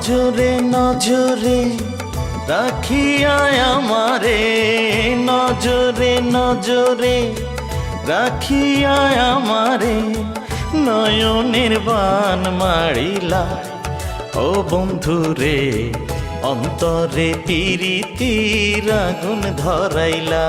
নজরে নজরে রাখিয়া আমারে, নজরে নজরে রাখিয়া আমারে, নয়নের বান মারিলা। ও বন্ধুরে, অন্তরে পিরিতির আগুন ধরাইলা।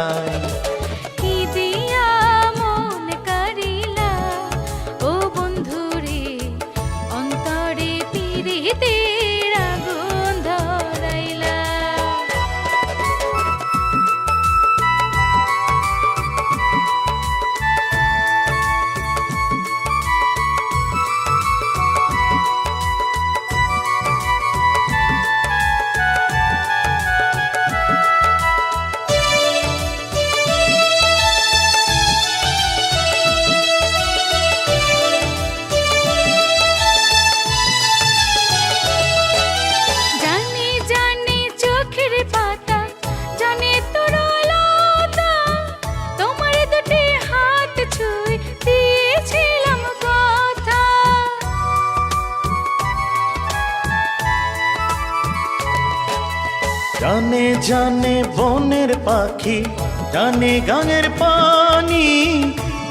জানে জানে বনের পাখি, জানে গানের পানি।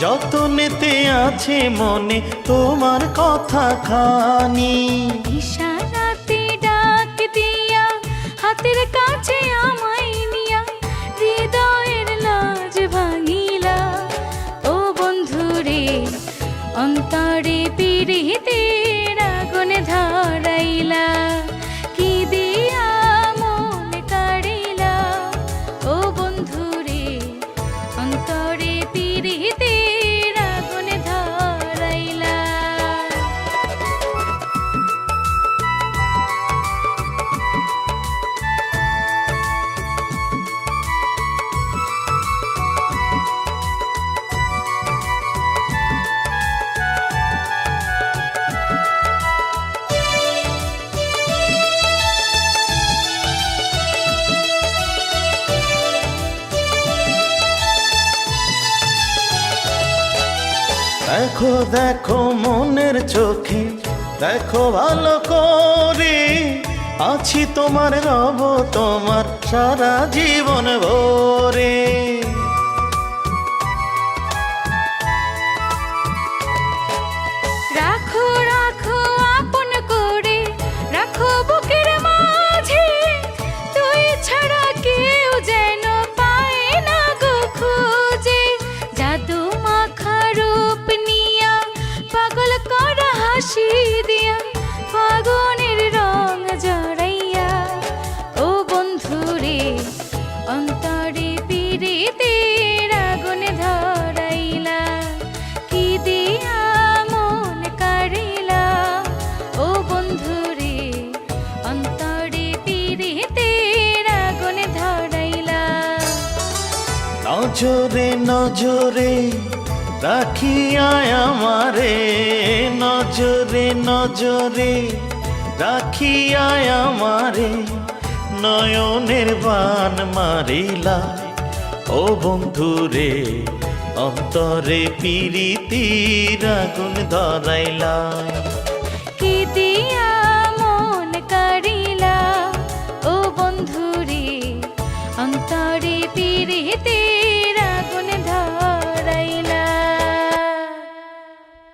যত যতনেতে আছে মনে তোমার কথা খানি। ইশারাতে দেখো দেখো মনের চোখে দেখো ভালো করে। আছি তোমার রব তোমার সারা জীবন ভরে। নজরে নজরে রাখিয়া আমারে, নজরে নজরে রাখিয়া আমারে, নয়নের বান মারিলা। ও বন্ধুরে, অন্তরে পিরিতির আগুন ধরাইলা। কি দিয়া